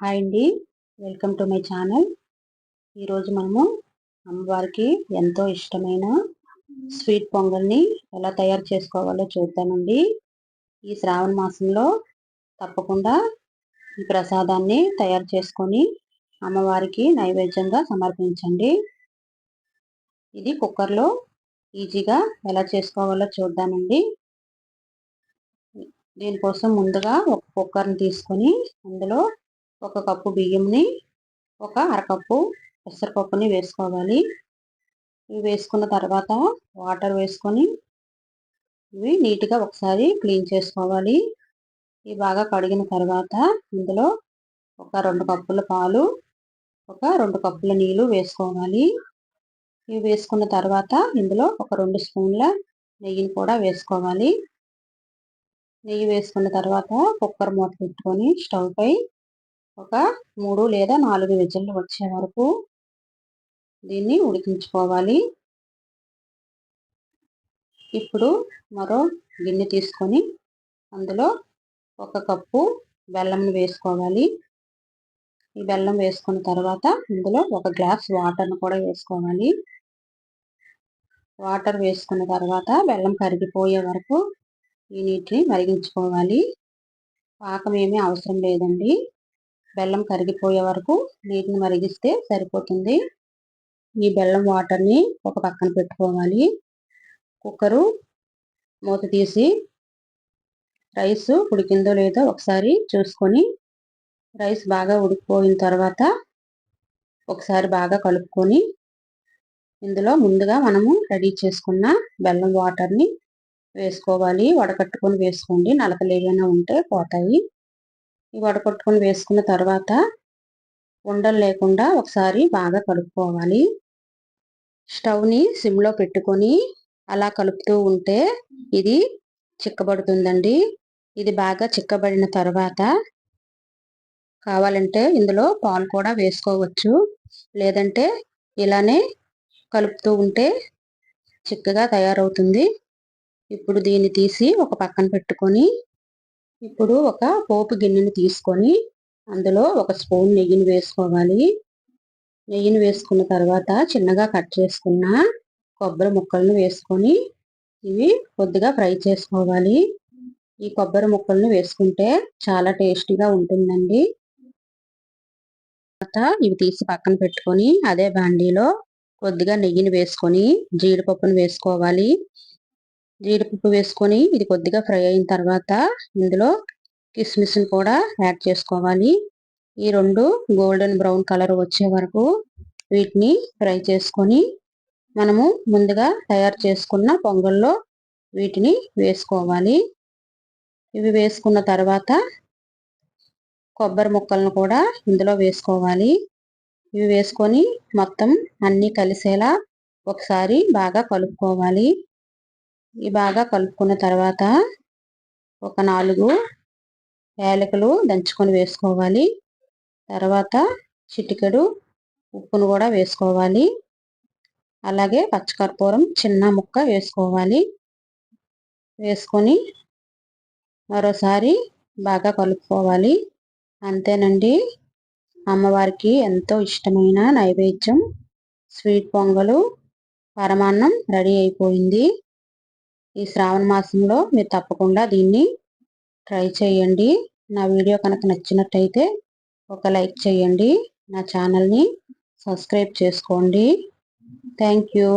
Hi అండి. Welcome to my channel. ఈరోజు మనము అమ్మవారికి ఎంతో ఇష్టమైన స్వీట్ పొంగల్ని ఎలా తయారు చేసుకోవాలో చూద్దామండి. ఈ శ్రావణ మాసంలో తప్పకుండా ఈ ప్రసాదాన్ని తయారు చేసుకొని అమ్మవారికి నైవేద్యంగా సమర్పించండి. ఇది కుక్కర్లో ఈజీగా ఎలా చేసుకోవాలో చూద్దామండి. దీనికోసం ముందుగా ఒక కుక్కర్ని తీసుకొని అందులో ఒక కప్పు బియ్యంని ఒక అరకప్పు పెసరపప్పుని వేసుకోవాలి. ఇవి వేసుకున్న తర్వాత వాటర్ వేసుకొని ఇవి నీట్గా ఒకసారి క్లీన్ చేసుకోవాలి. ఇవి బాగా కడిగిన తర్వాత ఇందులో ఒక రెండు కప్పుల పాలు ఒక రెండు కప్పుల నీళ్ళు వేసుకోవాలి. ఇవి వేసుకున్న తర్వాత ఇందులో ఒక రెండు స్పూన్ల నెయ్యిని కూడా వేసుకోవాలి. నెయ్యి వేసుకున్న తర్వాత కుక్కర్ మూత పెట్టుకొని స్టవ్ పై ఒక మూడు లేదా నాలుగు విజిల్లు వచ్చే వరకు దీన్ని ఉడికించుకోవాలి. ఇప్పుడు మరో గిన్నె తీసుకొని అందులో ఒక కప్పు బెల్లంను వేసుకోవాలి. ఈ బెల్లం వేసుకున్న తర్వాత ఇందులో ఒక గ్లాస్ వాటర్ను కూడా వేసుకోవాలి. వాటర్ వేసుకున్న తర్వాత బెల్లం కరిగిపోయే వరకు ఈ నీటిని మరిగించుకోవాలి. పాకం ఏమీ అవసరం లేదండి. బెల్లం కరిగిపోయే వరకు నీటిని మరిగిస్తే సరిపోతుంది. ఈ బెల్లం వాటర్ని ఒక పక్కన పెట్టుకోవాలి. కుక్కరు మూత తీసి రైస్ ఉడికిందో లేదో ఒకసారి చూసుకొని రైస్ బాగా ఉడికిపోయిన తర్వాత ఒకసారి బాగా కలుపుకొని ఇందులో ముందుగా మనము రెడీ చేసుకున్న బెల్లం వాటర్ని వేసుకోవాలి. వడకట్టుకొని వేసుకోండి. నలకలు ఏవైనా ఉంటే పోతాయి. ఈ వడపట్టుకొని వేసుకున్న తర్వాత ఉండలు లేకుండా ఒకసారి బాగా కలుపుకోవాలి. స్టవ్ని సిమ్లో పెట్టుకొని అలా కలుపుతూ ఉంటే ఇది చిక్కబడుతుందండి. ఇది బాగా చిక్కబడిన తర్వాత కావాలంటే ఇందులో పాలు కూడా వేసుకోవచ్చు. లేదంటే ఇలానే కలుపుతూ ఉంటే చిక్కగా తయారవుతుంది. ఇప్పుడు దీన్ని తీసి ఒక పక్కన పెట్టుకొని ఇప్పుడు ఒక పోపు గిన్నెని తీసుకొని అందులో ఒక స్పూన్ నెయ్యిని వేసుకోవాలి. నెయ్యిని వేసుకున్న తర్వాత చిన్నగా కట్ చేసుకున్న కొబ్బరి ముక్కలను వేసుకొని ఇవి కొద్దిగా ఫ్రై చేసుకోవాలి. ఈ కొబ్బరి ముక్కలను వేసుకుంటే చాలా టేస్టీగా ఉంటుందండి. తర్వాత ఇవి తీసి పక్కన పెట్టుకొని అదే బాండీలో కొద్దిగా నెయ్యిని వేసుకొని జీడిపప్పును వేసుకోవాలి. జీడిపప్పు వేసుకొని ఇది కొద్దిగా ఫ్రై అయిన తర్వాత ఇందులో కిస్మిస్ని కూడా యాడ్ చేసుకోవాలి. ఈ రెండు గోల్డెన్ బ్రౌన్ కలర్ వచ్చే వరకు వీటిని ఫ్రై చేసుకొని మనము ముందుగా తయారు చేసుకున్న పొంగల్లో వీటిని వేసుకోవాలి. ఇవి వేసుకున్న తర్వాత కొబ్బరి ముక్కలను కూడా ఇందులో వేసుకోవాలి. ఇవి వేసుకొని మొత్తం అన్నీ కలిసేలా ఒకసారి బాగా కలుపుకోవాలి. ఈ బాగా కలుపుకున్న తర్వాత ఒక నాలుగు యాలకులు దంచుకొని వేసుకోవాలి. తర్వాత చిటికెడు ఉప్పును కూడా వేసుకోవాలి. అలాగే పచ్చకర్పూరం చిన్న ముక్క వేసుకోవాలి. వేసుకొని మరోసారి బాగా కలుపుకోవాలి. అంతేనండి. అమ్మవారికి ఎంతో ఇష్టమైన నైవేద్యం. స్వీట్ పొంగలు పరమాన్నం రెడీ అయిపోయింది. ఈ శ్రావణ మాసంలో మీరు తప్పకుండా దీన్ని ట్రై చేయండి. నా వీడియో కనుక నచ్చినట్టయితే ఒక లైక్ చేయండి. నా ఛానల్ని సబ్స్క్రైబ్ చేసుకోండి. Thank you.